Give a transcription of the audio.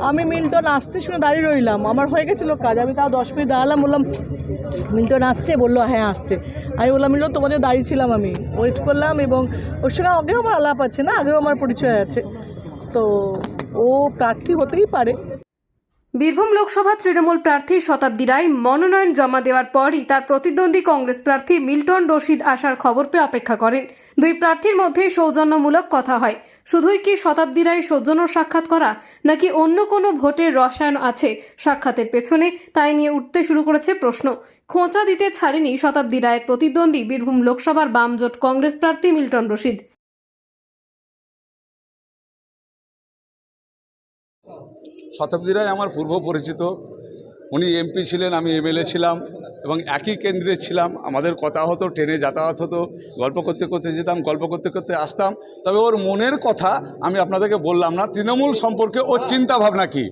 আমি মিল্টন আসছে শুনে দাঁড়িয়ে রইলাম। আমার হয়ে গেছিল কাজ। আমি তাও দশ মিনিট দাঁড়ালাম, বললাম, মিল্টন আসছে? বলল হ্যাঁ আসছে। আমি বললাম, মিল্টন, তোমাদের দাঁড়িয়ে ছিলাম আমি। ওয়েট করলাম এবং ওর সঙ্গে আগেও আমার আলাপ আছে না? আগেও আমার পরিচয় আছে। তো ও প্রার্থী হতেই পারে। বীরভূম লোকসভা তৃণমূল প্রার্থী শতাব্দী রায় মনোনয়ন জমা দেওয়ার পরই তার প্রতিদ্বন্দ্বী কংগ্রেস প্রার্থী মিল্টন রশিদ আসার খবর পেয়ে অপেক্ষা করেন। দুই প্রার্থীর মধ্যে সৌজন্যমূলক কথা হয়। শুধুই কি শতাব্দী সৌজন্য সাক্ষাৎ করা, নাকি অন্য কোনো ভোটের রসায়ন আছে সাক্ষাতের পেছনে? তাই নিয়ে উঠতে শুরু করেছে প্রশ্ন। খোঁচা দিতে ছাড়েনি শতাব্দী রায়ের প্রতিদ্বন্দ্বী বীরভূম লোকসভার বামজোট কংগ্রেস প্রার্থী মিল্টন রশিদ। শতাব্দী রায় আমার পূর্ব পরিচিত উনি এমপি ছিলেন, আমি এমএলএ ছিলাম এবং একই কেন্দ্রে ছিলাম। আমাদের কথা হতো, ট্রেনে যাতায়াত হতো, গল্প করতে করতে যেতাম, গল্প করতে করতে আসতাম। তবে ওর মনের কথা আমি আপনাদেরকে বললাম না, তৃণমূল সম্পর্কে ওর চিন্তা ভাবনা কী